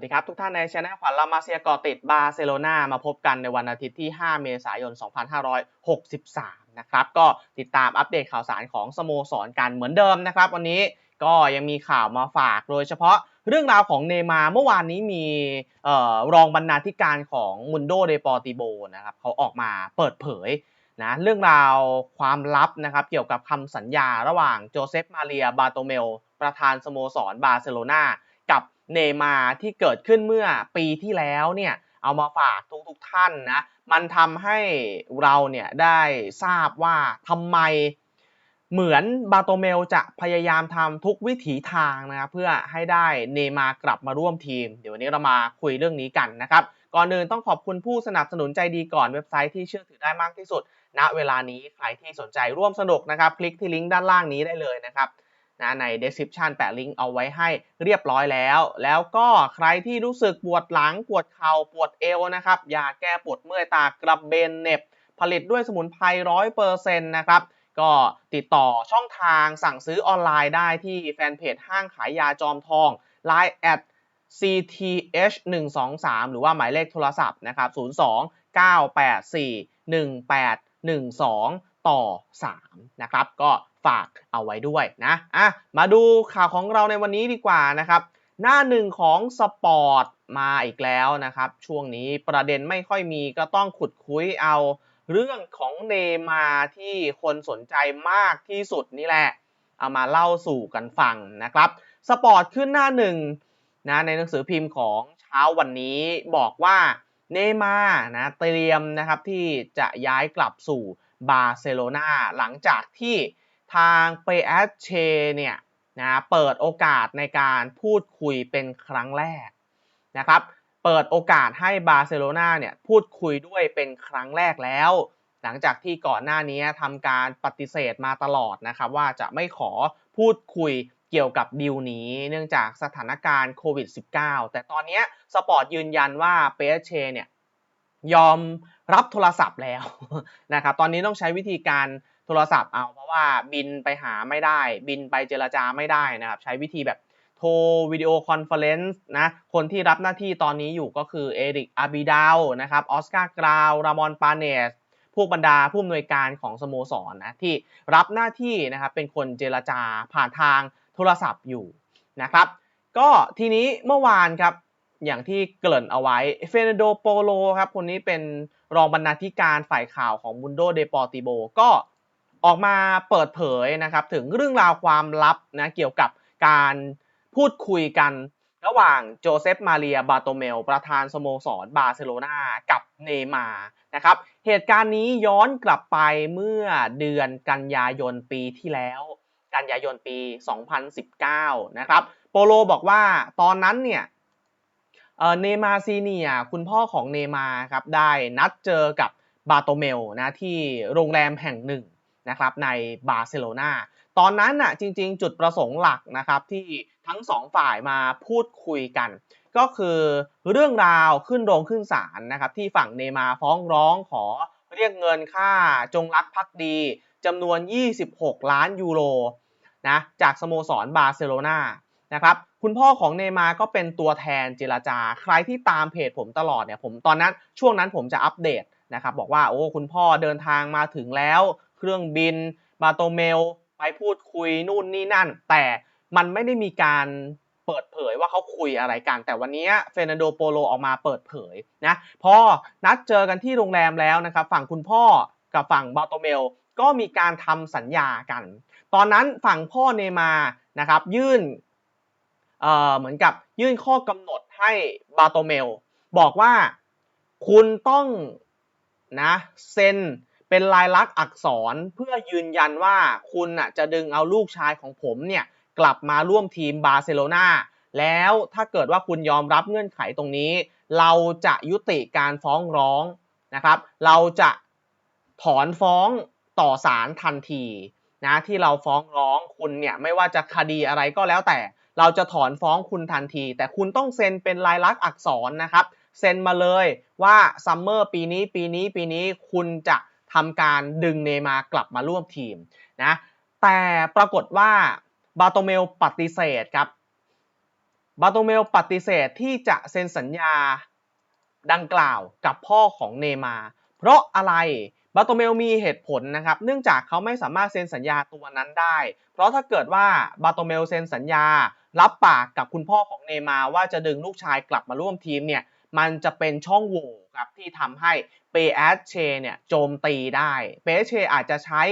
สวัสดีครับ ทุกท่านในช anel ขวัญลามาเซียกาะติดบาร์เซโลนามาพบกันในวันอาทิตย์ที่ 5 เมษายน 2563 นะครับ ก็ติดตามอัปเดตข่าวสารของสโมสรกันเหมือนเดิมนะครับ วันนี้ก็ยังมีข่าวมาฝากโดยเฉพาะเรื่องราวของเนย์มาเมื่อวานนี้มีออรองบรรณาธิการของมุนโดเดปอร์ติโบนะครับเขาออกมาเปิดเผยนะเรื่องราวความลับนะครับเกี่ยวกับคำสัญญาระหว่างโจเซฟมาเรียบาโตเมล ประธานสโมสรบาร์เซโลนา กับเนมาที่เกิดขึ้นเมื่อปีที่แล้วเนี่ยเอามาฝากทุกๆท่านนะ มันทำให้เราเนี่ยได้ทราบว่าทำไมเหมือนบาโตเมลจะพยายามทำทุกวิถีทางนะครับเพื่อให้ได้เนมากลับมาร่วมทีม เดี๋ยววันนี้เรามาคุยเรื่องนี้กันนะครับ ก่อนอื่นต้องขอบคุณผู้สนับสนุนใจดีก่อนเว็บไซต์ที่เชื่อถือได้มากที่สุดณเวลานี้ใครที่สนใจร่วมสนุกนะครับ คลิกที่ลิงก์ด้านล่างนี้ได้เลยนะครับ นะใน description แปะลิงก์เอาไว้ให้เรียบร้อยแล้ว แล้วก็ใครที่รู้สึกปวดหลังปวดเข่าปวดเอวนะครับยาแก้ปวดเมื่อยตากระเบนเน็บ ผลิตด้วยสมุนไพรร้อยเปอร์เซ็นต์นะครับก็ติดต่อช่องทางสั่งซื้อออนไลน์ได้ที่แฟนเพจห้างขายยาจอมทอง Line at cth 1 2 3หรือว่าหมายเลขโทรศัพท์นะครับ 02 984 1812 ต่อ 3 นะครับ ก็ ฝากเอาไว้ด้วยนะอะมาดูข่าวของเราในวันนี้ดีกว่านะครับหน้าหนึ่งของสปอร์ตมาอีกแล้วนะครับ ช่วงนี้ประเด็นไม่ค่อยมีก็ต้องขุดคุยเอาเรื่องของเนมาที่คนสนใจมากที่สุดนี่แหละ เอามาเล่าสู่กันฟังนะครับ สปอร์ตขึ้นหน้าหนึ่งนะในหนังสือพิมพ์ของเช้าวันนี้บอกว่าเนมานะเตรียมนะครับที่จะย้ายกลับสู่บาร์เซโลนาหลังจากที่ ทางเปแอชเชเนี่ยนะเปิดโอกาสในการพูดคุยเป็นครั้งแรกนะครับเปิดโอกาสให้บาร์เซโลนาเนี่ยพูดคุยด้วยเป็นครั้งแรกแล้ว หลังจากที่ก่อนหน้านี้ทำการปฏิเสธมาตลอดนะครับว่าจะไม่ขอพูดคุยเกี่ยวกับดีลนี้เนื่องจากสถานการณ์โควิด -19 แต่ตอนนี้สปอร์ตยืนยันว่าเปเชเนี่ยยอมรับโทรศัพท์แล้วนะครับตอนนี้ต้องใช้วิธีการ โทรศัพท์เอาเพราะว่าบินไปหาไม่ได้ บินไปเจรจาไม่ได้นะครับ ใช้วิธีแบบโทรวิดีโอคอนเฟอเรนซ์นะ คนที่รับหน้าที่ตอนนี้อยู่ก็คือเอริกอาบิดาวนะครับออสการ์กราวรามอนปาเนสพวกบรรดาผู้อำนวยการของสโมสรนะที่รับหน้าที่นะครับเป็นคนเจรจาผ่านทางโทรศัพท์อยู่นะครับ ก็ทีนี้เมื่อวานครับอย่างที่เกริ่นเอาไว้เฟเนโดโปโลครับคนนี้เป็นรองบรรณาธิการฝ่ายข่าวของมุนโดเดปอร์ติโบก็ ออกมาเปิดเผยนะครับถึงเรื่องราวความลับนะเกี่ยวกับการพูดคุยกันระหว่างโจเซฟมาเรียบาโตเมล ประธานสโมสรบาร์เซโลนากับเนมานะครับเหตุการณ์นี้ย้อนกลับไปเมื่อเดือนกันยายนปีที่แล้ว กันยายนปี 2019 นะครับโปโลบอกว่าตอนนั้นเนี่ยเนมาซีเนียคุณพ่อของเนมาครับได้นัดเจอกับบาโตเมลนะที่โรงแรมแห่งหนึ่ง นะครับในบาร์เซโลนาตอนนั้นน่ะจริง ๆ จุดประสงค์หลักนะครับที่ทั้งสองฝ่ายมาพูดคุยกัน ก็คือเรื่องราวขึ้นโรงขึ้นศาลนะครับที่ฝั่งเนมาฟ้องร้องขอเรียกเงินค่าจงรักภักดีจำนวน 26 ล้านยูโรนะจากสโมสรบาร์เซโลนานะครับคุณพ่อของเนมาก็เป็นตัวแทนเจรจา ใครที่ตามเพจผมตลอดเนี่ยผมตอนนั้นช่วงนั้นผมจะอัปเดตนะครับบอกว่าโอ้คุณพ่อเดินทางมาถึงแล้ว เครื่องบินบาโตเมล ไปพูดคุยนู่นนี่นั่น แต่มันไม่ได้มีการเปิดเผยว่าเขาคุยอะไรกัน แต่วันนี้เฟรนันโดโปโลออกมาเปิดเผยนะพอนัดเจอกันที่โรงแรมแล้วนะครับ ฝั่งคุณพ่อกับฝั่งบาโตเมล ก็มีการทำสัญญากัน ตอนนั้นฝั่งพ่อเนมานะครับยื่นเอ่อเหมือนกับยื่นข้อกำหนดให้บาโตเมล บอกว่าคุณต้องนะเซ็น เป็นลายลักษณ์อักษรเพื่อยืนยันว่าคุณอะจะดึงเอาลูกชายของผมเนี่ยกลับมาร่วมทีมบาร์เซโลนาแล้วถ้าเกิดว่าคุณยอมรับเงื่อนไขตรงนี้ เราจะยุติการฟ้องร้องนะครับ เราจะถอนฟ้องต่อศาลทันทีนะที่เราฟ้องร้องคุณเนี่ยไม่ว่าจะคดีอะไรก็แล้วแต่ เราจะถอนฟ้องคุณทันที แต่คุณต้องเซ็นเป็นลายลักษณ์อักษรนะครับ เซ็นมาเลยว่าซัมเมอร์ปีนี้ปีนี้ปีนี้คุณจะ ทำการดึงเนมากลับมาร่วมทีมนะแต่ปรากฏว่าบาโตเมลปฏิเสธครับบาโตเมลปฏิเสธที่จะเซ็นสัญญาดังกล่าวกับพ่อของเนมา เพราะอะไรบาโตเมลมีเหตุผลนะครับ เนื่องจากเขาไม่สามารถเซ็นสัญญาตัวนั้นได้ เพราะถ้าเกิดว่าบาโตเมลเซ็นสัญญา รับปากกับคุณพ่อของเนมาว่าจะดึงลูกชายกลับมาร่วมทีมเนี่ย มันจะเป็นช่องโหว่ครับที่ทำให้ เปแอชเชเนี่ยโจมตีได้เปแอชเชอาจจะใช้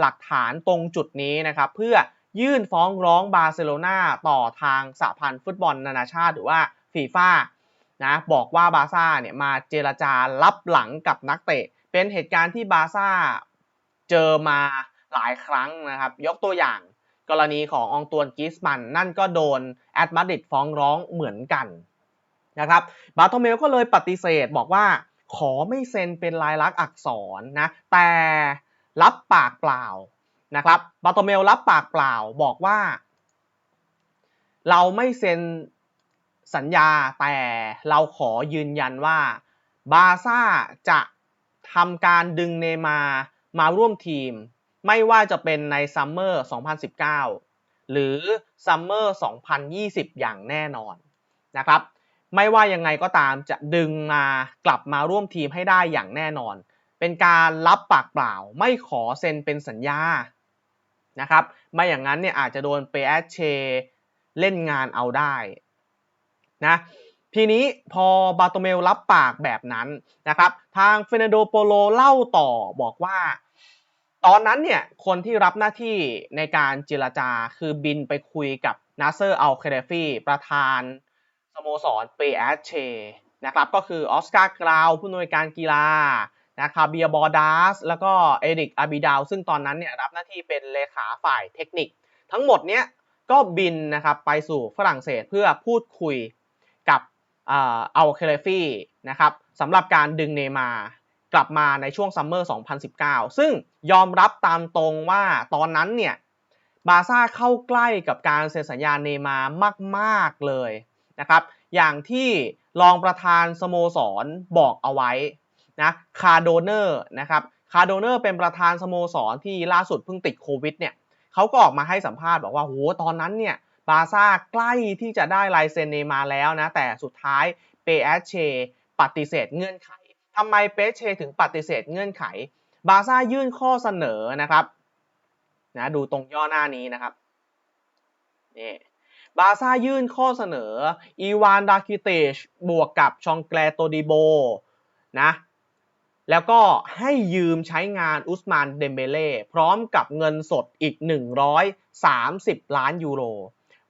หลักฐานตรงจุดนี้นะครับเพื่อยื่นฟ้องร้องบาร์เซโลนาต่อทางสหพันธ์ฟุตบอลนานาชาติหรือว่าฟีฟ่านะบอกว่าบาซ่าเนี่ยมาเจรจารับหลังกับนักเตะ เป็นเหตุการณ์ที่บาซ่าเจอมาหลายครั้งนะครับ ยกตัวอย่างกรณีขององตวนกิสมันนั่นก็โดนแอดมาดริดฟ้องร้องเหมือนกันนะครับบาโตเมลก็เลยปฏิเสธบอกว่า ขอไม่เซ็นเป็นลายลักษณ์อักษรนะแต่รับปากเปล่านะครับบาโตเมลรับปากเปล่าบอกว่า เราไม่เซ็นสัญญาแต่เราขอยืนยันว่าบาซ่าจะทำการดึงเนมามาร่วมทีม ไม่ว่าจะเป็นในซัมเมอร์ 2019 หรือซัมเมอร์ 2020 อย่างแน่นอนนะครับ ไม่ว่ายังไงก็ตามจะดึงมากลับมาร่วมทีมให้ได้อย่างแน่นอน เป็นการรับปากเปล่า ไม่ขอเซ็นเป็นสัญญานะครับไม่อย่างนั้นเนี่ยอาจจะโดนเปแอเชเล่นงานเอาได้นะทีนี้พอบาโตเมลรับปากแบบนั้นนะครับ ทางเฟเนโดโปโลเล่าต่อบอกว่า ตอนนั้นเนี่ยคนที่รับหน้าที่ในการเจรจาคือบินไปคุยกับนาเซอร์อัลเคเดฟีประธาน โมสรเปแอชเชนะครับก็คือออสการ์กราวผู้อำนวยการกีฬานะครับเบียบอดัสแล้วก็เอริกอาบิดาวซึ่งตอนนั้นเนี่ยรับหน้าที่เป็นเลขาฝ่ายเทคนิค ทั้งหมดเนี้ยก็บินนะครับไปสู่ฝรั่งเศสเพื่อพูดคุยกับอัลเคเลฟี่นะครับสำหรับการดึงเนมากลับมาในช่วงซัมเมอร์ 2019 ซึ่งยอมรับตามตรงว่าตอนนั้นเนี่ยบาซ่าเข้าใกล้กับการเซ็นสัญญาเนมามาก ๆ เลย นะครับ อย่างที่รองประธานสโมสรบอกเอาไว้นะคาโดเนอร์นะครับคาโดเนอร์เป็นประธานสโมสรที่ล่าสุดเพิ่งติดโควิดเนี่ยเขาก็ออกมาให้สัมภาษณ์บอกว่าโหตอนนั้นเนี่ยบาซ่าใกล้ที่จะได้ลายเซ็นเนมาแล้วนะ แต่สุดท้ายเปเอเชปฏิเสธเงื่อนไขทำไมเปเชถึงปฏิเสธเงื่อนไข บาซ่ายื่นข้อเสนอนะครับนะดูตรงย่อหน้านี้นะครับนี่ บาซ่ายื่นข้อเสนอ อีวานดาคิเตชบวกกับชองแกลโตดิโบนะแล้วก็ให้ยืมใช้งานอุสมานเดมเบเล่พร้อมกับเงินสดอีก 130 ล้านยูโร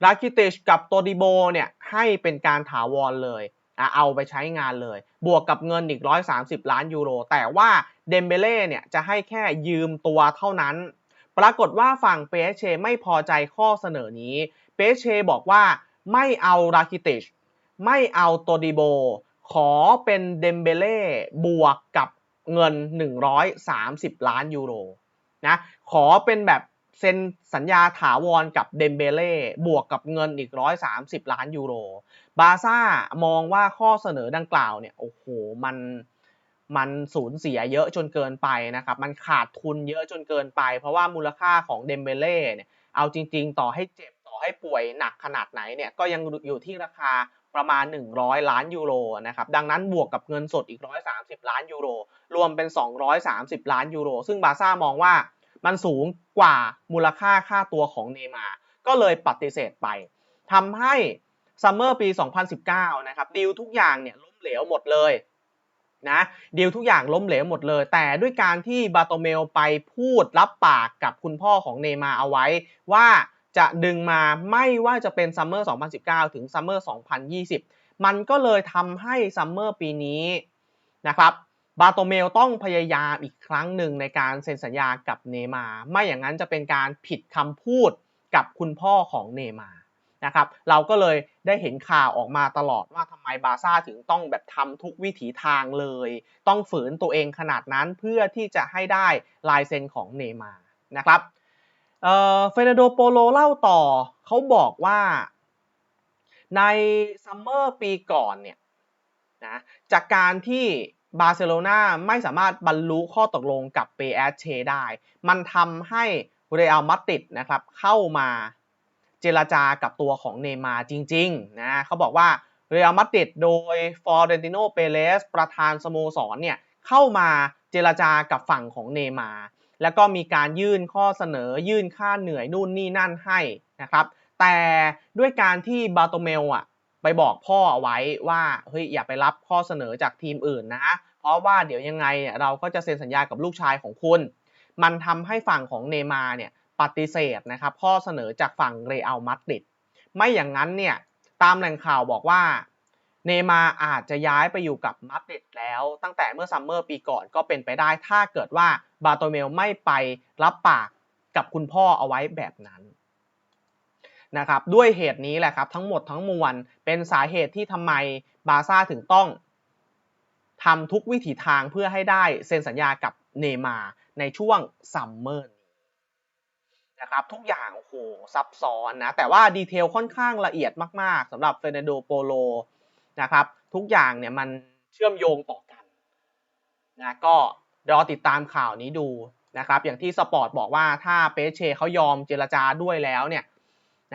ราคิเตชกับโตดิโบเนี่ยให้เป็นการถาวรเลยเอาไปใช้งานเลย บวกกับเงินอีก 130 ล้านยูโร แต่ว่าเดมเบเล่เนี่ยจะให้แค่ยืมตัวเท่านั้น ปรากฏว่าฝั่งเปเชไม่พอใจข้อเสนอนี้ เปเชบอกว่าไม่เอาราคิติช ไม่เอาโตดิโบ ขอเป็นเดมเบเล่บวกกับเงิน 130 ล้านยูโรนะขอเป็นแบบเซ็นสัญญาถาวรกับเดมเบเล่บวกกับเงินอีก 130 ล้านยูโร บาซ่ามองว่าข้อเสนอดังกล่าวเนี่ยโอ้โหมัน มันสูญเสียเยอะจนเกินไปนะครับ มันขาดทุนเยอะจนเกินไป เพราะว่ามูลค่าของเดมเบเล่เนี่ยเอาจริง ๆ ต่อให้เจ็บต่อให้ป่วยหนักขนาดไหนเนี่ยก็ยังอยู่ที่ราคาประมาณ 100 ล้านยูโรนะครับดังนั้นบวกกับเงินสดอีก 130 ล้านยูโรรวมเป็น 230 ล้านยูโรซึ่งบาซ่ามองว่ามันสูงกว่ามูลค่าค่าตัวของเนมาก็เลยปฏิเสธไปทำให้ซัมเมอร์ปี 2019 นะครับดีลทุกอย่างเนี่ยล้มเหลวหมดเลย นะดีลทุกอย่างล้มเหลวหมดเลย แต่ด้วยการที่บาโตเมลไปพูดรับปากกับคุณพ่อของเนมาเอาไว้ว่าจะดึงมาไม่ว่าจะเป็นซัมเมอร์ 2019 ถึงซัมเมอร์ 2020 มันก็เลยทำให้ซัมเมอร์ปีนี้นะครับบาโตเมลต้องพยายามอีกครั้งหนึ่งในการเซ็นสัญญากับเนมา ไม่อย่างนั้นจะเป็นการผิดคำพูดกับคุณพ่อของเนมา นะครับเราก็เลยได้เห็นข่าวออกมาตลอดว่าทำไมบาซ่าถึงต้องแบบทำทุกวิถีทางเลย ต้องฝืนตัวเองขนาดนั้นเพื่อที่จะให้ได้ลายเซ็นของเนมานะครับเฟเนโดโปโลเล่าต่อเขาบอกว่าในซัมเมอร์ปีก่อนเนี่ยนะจากการที่บาร์เซโลนาไม่สามารถบรรลุข้อตกลงกับเปแอชเชได้ มันทำให้เรอัลมาดริดนะครับเข้ามา เจรจากับตัวของเนย์มาจริงๆนะเขาบอกว่าเรอัลมาดริดโดยฟอร์เรนติโนเปเรสประธานสโมสรเนี่ยเข้ามาเจรจากับฝั่งของเนย์มาแล้วก็มีการยื่นข้อเสนอยื่นค่าเหนื่อยนู่นนี่นั่นให้นะครับ แต่ด้วยการที่บาโตเมลอะไปบอกพ่อเอาไว้ว่าเฮ้ยอย่าไปรับข้อเสนอจากทีมอื่นนะ เพราะว่าเดี๋ยวยังไงเนี่ยเราก็จะเซ็นสัญญากับลูกชายของคุณ มันทำให้ฝั่งของเนมาเนี่ย ปฏิเสธนะครับข้อเสนอจากฝั่งเรอัลมาดริดไม่อย่างนั้นเนี่ยตามแหล่งข่าวบอกว่าเนมาอาจจะย้ายไปอยู่กับมาดริดแล้วตั้งแต่เมื่อซัมเมอร์ปีก่อนก็เป็นไปได้ถ้าเกิดว่าบาโตเมลไม่ไปรับปากกับคุณพ่อเอาไว้แบบนั้นนะครับด้วยเหตุนี้แหละครับทั้งหมดทั้งมวลเป็นสาเหตุที่ทำไมบาซ่าถึงต้องทำทุกวิถีทางเพื่อให้ได้เซ็นสัญญากับเนมาในช่วงซัมเมอร์ นะครับทุกอย่างโอ้โหซับซ้อนนะแต่ว่าดีเทลค่อนข้างละเอียดมากๆสำหรับเฟรนโดโปโลนะครับทุกอย่างเนี่ยมันเชื่อมโยงต่อกันนะก็รอติดตามข่าวนี้ดูนะครับอย่างที่สปอร์ตบอกว่าถ้าเปเช่เขายอมเจรจาด้วยแล้วเนี่ย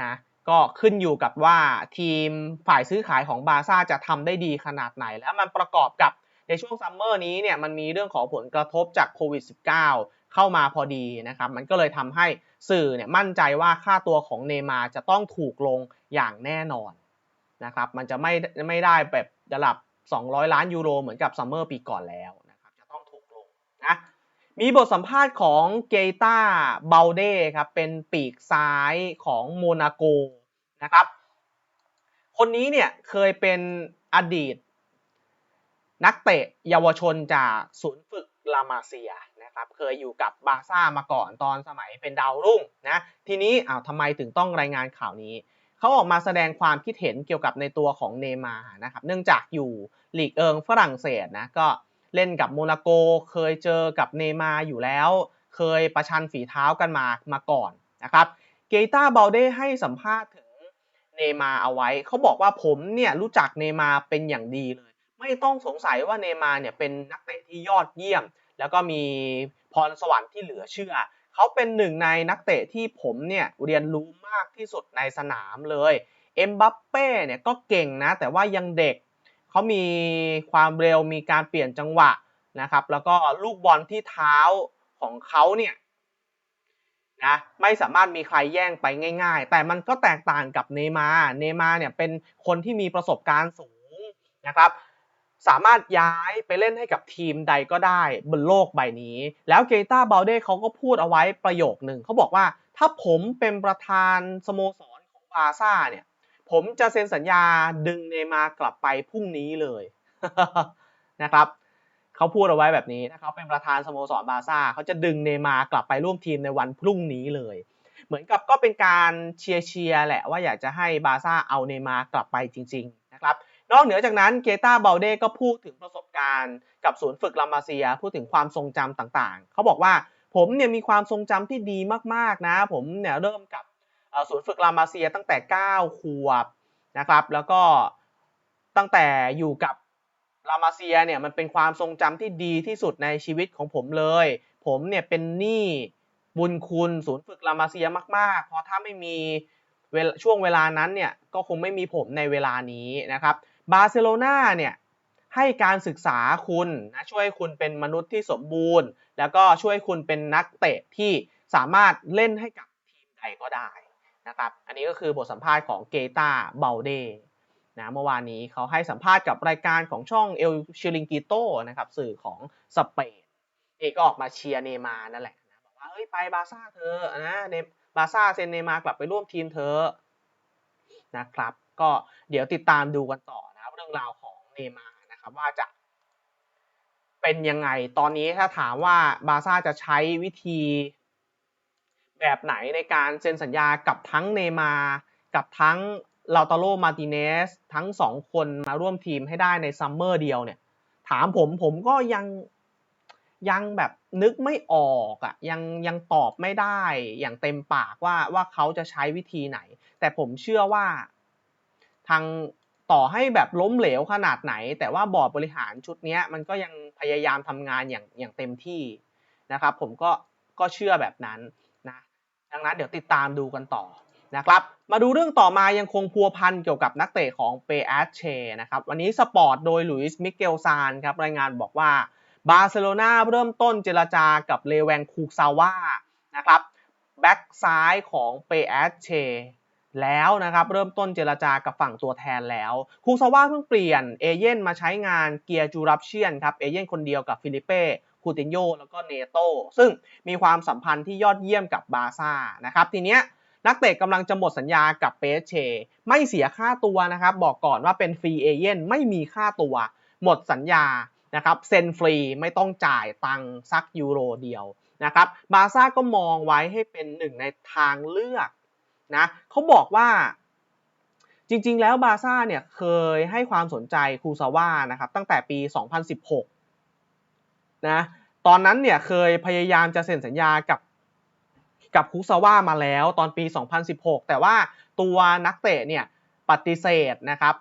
นะก็ขึ้นอยู่กับว่าทีมฝ่ายซื้อขายของบาซ่าจะทำได้ดีขนาดไหน แล้วมันประกอบกับในช่วงซัมเมอร์นี้เนี่ยมันมีเรื่องของผลกระทบจากโควิด -19 เข้ามาพอดีนะครับ มันก็เลยทำให้สื่อเนี่ยมั่นใจว่าค่าตัวของเนมาจะต้องถูกลงอย่างแน่นอนนะครับ มันจะไม่ไม่ได้แบบระดับ 200 ล้านยูโรเหมือนกับซัมเมอร์ปีก่อนแล้วนะครับ จะต้องถูกลงนะมีบทสัมภาษณ์ของเกตาเบลเด้ครับ เป็นปีกซ้ายของโมนาโกนะครับ คนนี้เนี่ยเคยเป็นอดีต นักเตะเยาวชนจากศูนย์ฝึกลามาเซีย นะครับเคยอยู่กับบาซ่ามาก่อนตอนสมัยเป็นดาวรุ่งนะทีนี้อ้าวทำไมถึงต้องรายงานข่าวนี้เขาออกมาแสดงความคิดเห็นเกี่ยวกับในตัวของเนมานะครับเนื่องจากอยู่ลีกเอิงฝรั่งเศสนะก็เล่นกับโมนาโกเคยเจอกับเนมาอยู่แล้ว เคยประชันฝีเท้ากันมามาก่อนนะครับเกตาเบลเด้ให้สัมภาษณ์ถึงเนมาเอาไว้เขาบอกว่าผมเนี่ยรู้จักเนมาเป็นอย่างดีเลย ไม่ต้องสงสัยว่าเนมาเนี่ยเป็นนักเตะที่ยอดเยี่ยม แล้วก็มีพรสวรรค์ที่เหลือเชื่อ เขาเป็นหนึ่งในนักเตะที่ผมเนี่ยเรียนรู้มากที่สุดในสนามเลยเอ็มบัปเป้เนี่ยก็เก่งนะ แต่ว่ายังเด็กเขามีความเร็วมีการเปลี่ยนจังหวะนะครับ แล้วก็ลูกบอลที่เท้าของเขาเนี่ยนะไม่สามารถมีใครแย่งไปง่าย ๆ แต่มันก็แตกต่างกับเนมา เนมาเนี่ยเป็นคนที่มีประสบการณ์สูงนะครับ สามารถย้ายไปเล่นให้กับทีมใดก็ได้บนโลกใบนี้ แล้วเกตาเบลเด้เขาก็พูดเอาไว้ประโยคหนึ่งเขาบอกว่าถ้าผมเป็นประธานสโมสรของบาซ่าเนี่ย ผมจะเซ็นสัญญาดึงเนมากลับไปพรุ่งนี้เลยนะครับเขาพูดเอาไว้แบบนี้ถ้าเขาเป็นประธานสโมสรบาซ่าเขาจะดึงเนมากลับไปร่วมทีมในวันพรุ่งนี้เลย เหมือนกับก็เป็นการเชียร์เชียร์แหละว่าอยากจะให้บาซ่าเอาเนมากลับไปจริง ๆ นะครับ นอกเหนือจากนั้นเกตาเบลเดก็พูดถึงประสบการณ์กับศูนย์ฝึกลามาเซีย พูดถึงความทรงจำต่างๆ เขาบอกว่าผมเนี่ยมีความทรงจำที่ดีมากๆนะ ผมเนี่ยเริ่มกับศูนย์ฝึกลามาเซียตั้งแต่ 9 ขวบนะครับแล้วก็ตั้งแต่อยู่กับลามาเซียเนี่ยมันเป็นความทรงจำที่ดีที่สุดในชีวิตของผมเลย ผมเนี่ยเป็นหนี้บุญคุณศูนย์ฝึกลามาเซียมากๆ เพราะถ้าไม่มีช่วงเวลานั้นเนี่ยก็คงไม่มีผมในเวลานี้นะครับ บาร์เซโลนาเนี่ยให้การศึกษาคุณนะช่วยคุณเป็นมนุษย์ที่สมบูรณ์ แล้วก็ช่วยคุณเป็นนักเตะที่สามารถเล่นให้กับทีมใดก็ได้นะครับอันนี้ก็คือบทสัมภาษณ์ของเกตาเบลเดนะเมื่อวานนี้เขาให้สัมภาษณ์กับรายการของช่องเอลชิลิงกิโตนะครับสื่อของสเปนเอกก็ออกมาเชียร์เนมานั่นแหละนะบอกว่าเฮ้ยไปบาซ่าเธอนะเนบาซ่าเซนเนมากลับไปร่วมทีมเธอนะครับ ก็เดี๋ยวติดตามดูกันต่อ เรื่องราวของเนมานะครับว่าจะเป็นยังไง ตอนนี้ถ้าถามว่าบาซ่าจะใช้วิธีแบบไหนในการเซ็นสัญญากับทั้งเนมากับทั้งลาตาโลมาติเนสทั้งสองคนมาร่วมทีมให้ได้ในซัมเมอร์เดียวเนี่ย ถามผมผมก็ยังยังแบบนึกไม่ออกอะ่ะยังยังตอบไม่ได้อย่างเต็มปากว่าว่าเขาจะใช้วิธีไหน แต่ผมเชื่อว่าทาง ต่อให้แบบล้มเหลวขนาดไหน แต่ว่าบอร์ดบริหารชุดนี้มันก็ยังพยายามทำงานอย่างอย่างเต็มที่นะครับ ผมก็ก็เชื่อแบบนั้นนะดังนั้นเดี๋ยวติดตามดูกันต่อนะครับ มาดูเรื่องต่อมายังคงพัวพันเกี่ยวกับนักเตะของเปแอชเชนะครับ วันนี้สปอร์ตโดยหลุยส์มิเกลซานครับรายงานบอกว่าบาร์เซโลนาเริ่มต้นเจรจากับเลแวงคูซาว่านะครับแบ็กซ้ายของเปแอชเช แล้วนะครับเริ่มต้นเจรจากับฝั่งตัวแทนแล้วคูซาว่าเพิ่งเปลี่ยนเอเย่นมาใช้งานเกียร์จูรับเชียนครับเอเย่นคนเดียวกับฟิลิเป้คูตินโยแล้วก็เนโตซึ่งมีความสัมพันธ์ที่ยอดเยี่ยมกับบาซ่านะครับทีเนี้ยนักเตะกำลังจะหมดสัญญากับเปเช ไม่เสียค่าตัวนะครับบอกก่อนว่าเป็นฟรีเอเย่นไม่มีค่าตัว หมดสัญญานะครับเซ็นฟรีไม่ต้องจ่ายตังค์สักยูโรเดียวนะครับบาซ่าก็มองไว้ให้เป็นหนึ่งในทางเลือก นะเขาบอกว่า จริง ๆ แล้วบาซ่าเนี่ยเคยให้ความสนใจคูซาว่านะครับตั้งแต่ปี 2016 นะตอนนั้นเนี่ยเคยพยายามจะเซ็นสัญญากับกับคูซาว่ามาแล้วตอนปี 2016 แต่ว่าตัวนักเตะเนี่ยปฏิเสธนะครับ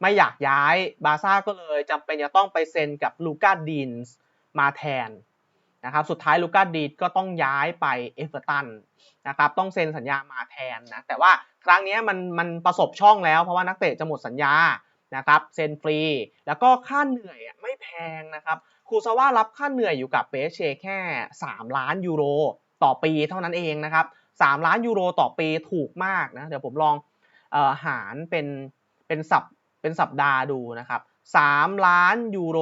ไม่อยากย้ายบาซ่าก็เลยจำเป็นจะต้องไปเซ็นกับลูก้าดินส์มาแทน นะครับสุดท้ายลูก้าดีดก็ต้องย้ายไปเอเวอร์ตันนะครับต้องเซ็นสัญญามาแทนนะแต่ว่าครั้งนี้มันมันประสบช่องแล้วเพราะว่านักเตะจะหมดสัญญานะครับเซ็นฟรี แล้วก็ค่าเหนื่อยไม่แพงนะครับครูซาว่ารับค่าเหนื่อยอยู่กับเปเชแค่ 3 ล้านยูโรต่อปีเท่านั้นเองนะครับ3ล้านยูโรต่อปีถูกมากนะเดี๋ยวผมลองอ่อหารเป็นเป็นสัปเป็นสัปดาห์ดูนะครับ3ล้านยูโร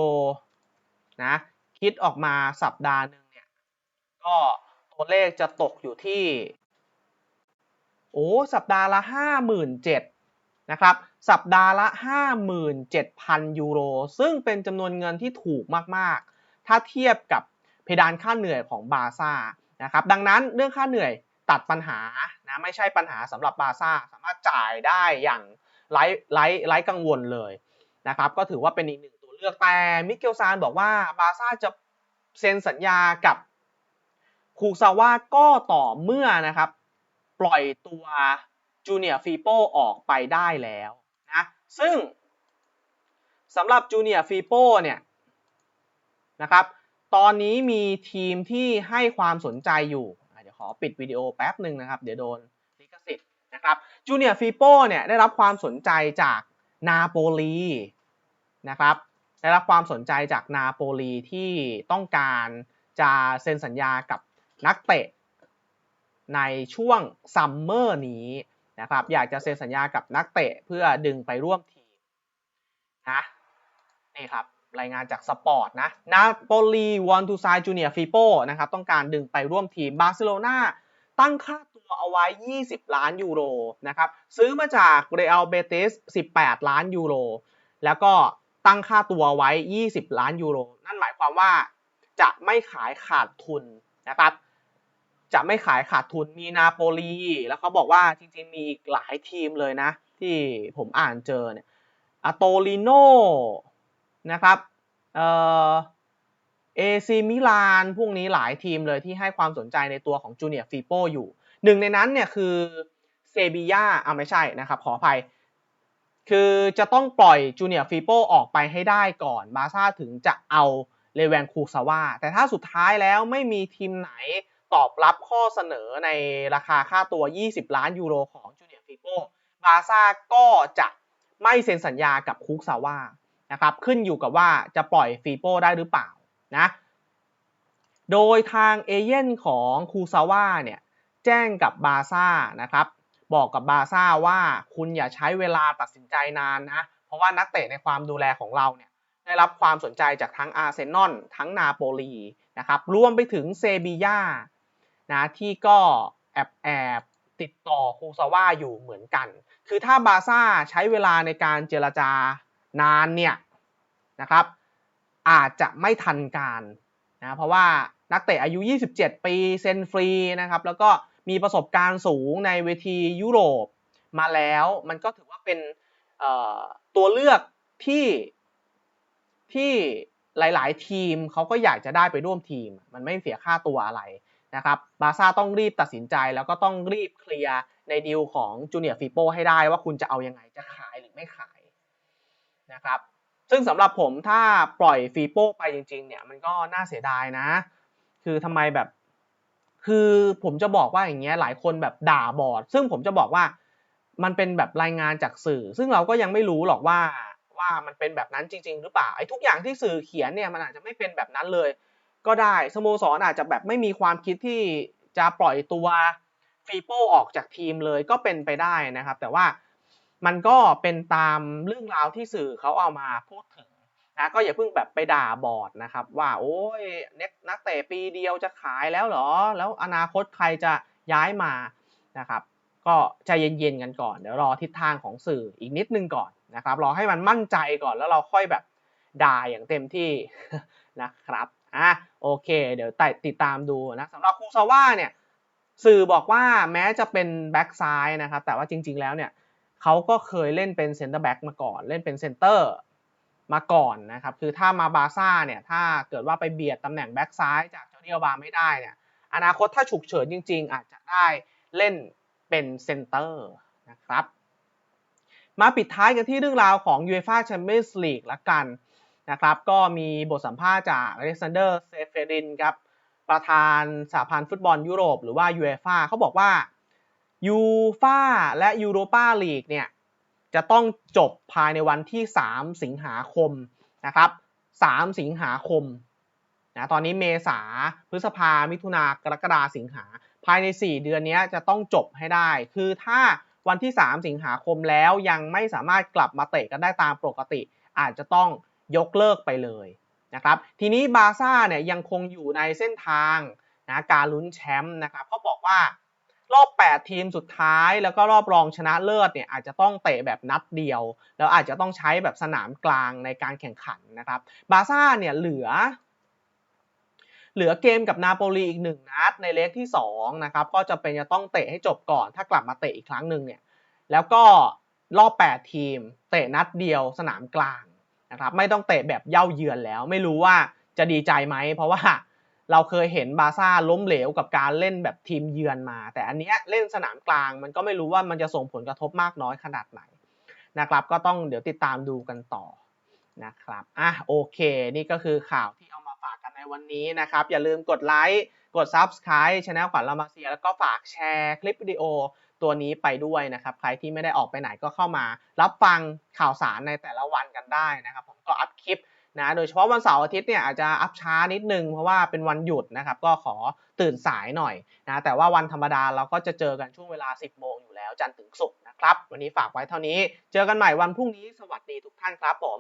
นะ คิดออกมาสัปดาห์หนึ่งเนี่ย ก็ตัวเลขจะตกอยู่ที่ โอ้สัปดาห์ละห้าหมื่นเจ็ดนะครับ สัปดาห์ละห้าหมื่นเจ็ดพันยูโร ซึ่งเป็นจำนวนเงินที่ถูกมาก ๆ ถ้าเทียบกับเพดานค่าเหนื่อยของบาซ่านะครับ ดังนั้นเรื่องค่าเหนื่อยตัดปัญหานะไม่ใช่ปัญหาสำหรับบาซ่าสามารถจ่ายได้อย่างไร้ไร้ไร้กังวลเลยนะครับ ก็ถือว่าเป็นอีกหนึ่ง เลือกแต่มิเกลซานบอกว่าบาซ่าจะเซ็นสัญญากับคูซาว่าก็ต่อเมื่อนะครับ ปล่อยตัวจูเนียร์ฟีโปออกไปได้แล้วนะซึ่งสำหรับจูเนียร์ฟีโปเนี่ยนะครับตอนนี้มีทีมที่ให้ความสนใจอยู่เดี๋ยวขอปิดวิดีโอแป๊บหนึ่งนะครับ เดี๋ยวโดนลิขสิทธิ์นะครับจูเนียร์ฟีโปเนี่ยได้รับความสนใจจากนาโปลีนะครับ ได้รับความสนใจจากนาโปลีที่ต้องการจะเซ็นสัญญากับนักเตะในช่วงซัมเมอร์นี้นะครับอยากจะเซ็นสัญญากับนักเตะเพื่อดึงไปร่วมทีมนะนี่ครับรายงานจากสปอร์ตนะนาโปลีวอนทูไซจูเนียฟีโปนะครับต้องการดึงไปร่วมทีมบาร์เซโลนาตั้งค่าตัวเอาไว้ 20 ล้านยูโรนะครับซื้อมาจากเรอัลเบติส18 ล้านยูโรแล้วก็ ตั้งค่าตัวไว้ 20 ล้านยูโร นั่นหมายความว่าจะไม่ขายขาดทุนนะครับ จะไม่ขายขาดทุน มีนาโปลี แล้วเขาบอกว่าจริงๆ มีอีกหลายทีมเลยนะ ที่ผมอ่านเจอเนี่ยอโตลิโนนะครับ เอ่อเอซีมิลาน พวกนี้หลายทีมเลยที่ให้ความสนใจในตัวของจูเนียร์ฟีโปอยู่ หนึ่งในนั้นเนี่ยคือเซบียาอ่าไม่ใช่นะครับ ขออภัย คือจะต้องปล่อยจูเนียร์ฟีโปออกไปให้ได้ก่อนบาซ่าถึงจะเอาเลแวนคูซาว่าแต่ถ้าสุดท้ายแล้วไม่มีทีมไหนตอบรับข้อเสนอในราคาค่าตัว 20 ล้านยูโรของจูเนียร์ฟีโปบาซ่าก็จะไม่เซ็นสัญญากับคูซาว่านะครับขึ้นอยู่กับว่าจะปล่อยฟีโปได้หรือเปล่านะโดยทางเอเย่นของคูซาว่าเนี่ยแจ้งกับบาซ่านะครับ บอกกับบาซ่าว่าคุณอย่าใช้เวลาตัดสินใจนานนะเพราะว่านักเตะในความดูแลของเราเนี่ยได้รับความสนใจจากทั้งอาร์เซนอลทั้งนาโปลีนะครับรวมไปถึงเซบีย่านะที่ก็แอบแอบติดต่อคูซาว่าอยู่เหมือนกัน คือถ้าบาซ่าใช้เวลาในการเจรจานานเนี่ยนะครับอาจจะไม่ทันการนะเพราะว่านักเตะอายุ 27 ปีเซ็นฟรีนะครับแล้วก็ มีประสบการณ์สูงในเวทียุโรปมาแล้ว มันก็ถือว่าเป็นตัวเลือกที่ที่หลาย ๆ ทีมเขาก็อยากจะได้ไปร่วมทีม มันไม่เสียค่าตัวอะไรนะครับบาซ่าต้องรีบตัดสินใจแล้วก็ต้องรีบเคลียร์ในดีลของจูเนียร์ฟีโปให้ได้ว่าคุณจะเอายังไงจะขายหรือไม่ขายนะครับซึ่งสำหรับผมถ้าปล่อยฟีโปไปจริง ๆ เนี่ยมันก็น่าเสียดายนะ คือทำไมแบบ คือผมจะบอกว่าอย่างเงี้ยหลายคนแบบด่าบอร์ด ซึ่งผมจะบอกว่ามันเป็นแบบรายงานจากสื่อ ซึ่งเราก็ยังไม่รู้หรอกว่าว่ามันเป็นแบบนั้นจริง ๆ หรือเปล่าไอ้ทุกอย่างที่สื่อเขียนเนี่ยมันอาจจะไม่เป็นแบบนั้นเลย ก็ได้สโมสรอาจจะแบบไม่มีความคิดที่จะปล่อยตัวฟีโปออกจากทีมเลยก็เป็นไปได้นะครับ แต่ว่ามันก็เป็นตามเรื่องราวที่สื่อเขาเอามาพูดถึง นะก็อย่าเพิ่งแบบไปด่าบอร์ดนะครับ ว่าโอ้ยนักเตะปีเดียวจะขายแล้วเหรอ แล้วอนาคตใครจะย้ายมานะครับ ก็ใจเย็นๆกันก่อนเดี๋ยวรอทิศทางของสื่ออีกนิดนึงก่อนนะครับรอให้มันมั่นใจก่อนแล้วเราค่อยแบบด่าอย่างเต็มที่นะครับอะโอเค เดี๋ยวติดตามดูนะสำหรับคูซาว่าเนี่ยสื่อบอกว่าแม้จะเป็นแบ็กซ้ายนะครับแต่ว่าจริงๆแล้วเนี่ยเขาก็เคยเล่นเป็นเซนเตอร์แบ็กมาก่อน เล่นเป็นเซนเตอร์ มาก่อนนะครับ คือถ้ามาบาซ่าเนี่ย ถ้าเกิดว่าไปเบียดตำแหน่งแบ็กซ้ายจากเจ้าเดียวบาไม่ได้เนี่ย อนาคตถ้าฉุกเฉินจริง ๆ อาจจะได้เล่นเป็นเซนเตอร์นะครับ มาปิดท้ายกันที่เรื่องราวของ UEFA Champions League ละกันนะครับ ก็มีบทสัมภาษณ์จากอเล็กซานเดอร์เซเฟรินครับ ประธานสหพันธ์ฟุตบอลยุโรป หรือว่า UEFA เขาบอกว่ายูฟาและยูโรปาลีกเนี่ย จะต้องจบภายในวันที่ 3 สิงหาคมนะครับ 3 สิงหาคมนะตอนนี้เมษาพฤษภามิถุนากรกฎาสิงหา ภายใน 4 เดือนนี้จะต้องจบให้ได้ คือถ้าวันที่ 3 สิงหาคมแล้วยังไม่สามารถกลับมาเตะกันได้ตามปกติ อาจจะต้องยกเลิกไปเลยนะครับทีนี้บาซ่าเนี่ยยังคงอยู่ในเส้นทางนะการลุ้นแชมป์นะครับเขาบอกว่า รอบ 8 ทีมสุดท้าย แล้วก็รอบรองชนะเลิศเนี่ยอาจจะต้องเตะแบบนัดเดียว แล้วอาจจะต้องใช้แบบสนามกลางในการแข่งขันนะครับบาซ่าเนี่ยเหลือ เหลือเกมกับนาโปลีอีกหนึ่งนัดในเลกที่2นะครับก็จะเป็นจะต้องเตะให้จบก่อน ถ้ากลับมาเตะอีกครั้งหนึ่งเนี่ยแล้วก็รอบ 8 ทีม เตะนัดเดียวสนามกลางนะครับไม่ต้องเตะแบบเย่าเยือนแล้ว ไม่รู้ว่าจะดีใจไหมเพราะว่า เราเคยเห็นบาซ่าล้มเหลวกับการเล่นแบบทีมเยือนมา แต่อันเนี้ยเล่นสนามกลางมันก็ไม่รู้ว่ามันจะส่งผลกระทบมากน้อยขนาดไหนนะครับ ก็ต้องเดี๋ยวติดตามดูกันต่อนะครับอะโอเค นี่ก็คือข่าวที่เอามาฝากกันในวันนี้นะครับ อย่าลืมกดไลค์กด Subscribe ช anel ขวัญลามาเซีย แล้วก็ฝากแชร์คลิปวิดีโอตัวนี้ไปด้วยนะครับ ใครที่ไม่ได้ออกไปไหนก็เข้ามา รับฟังข่าวสารในแต่ละวันกันได้นะครับ ผมก็อัพคลิป นะโดยเฉพาะวันเสาร์อาทิตย์เนี่ยอาจจะอัพช้านิดนึงเพราะว่าเป็นวันหยุดนะครับก็ขอตื่นสายหน่อยนะแต่ว่าวันธรรมดาเราก็จะเจอกันช่วงเวลา 10 โมงอยู่แล้วจันทร์ถึงศุกร์นะครับ วันนี้ฝากไว้เท่านี้ เจอกันใหม่วันพรุ่งนี้สวัสดีทุกท่านครับผม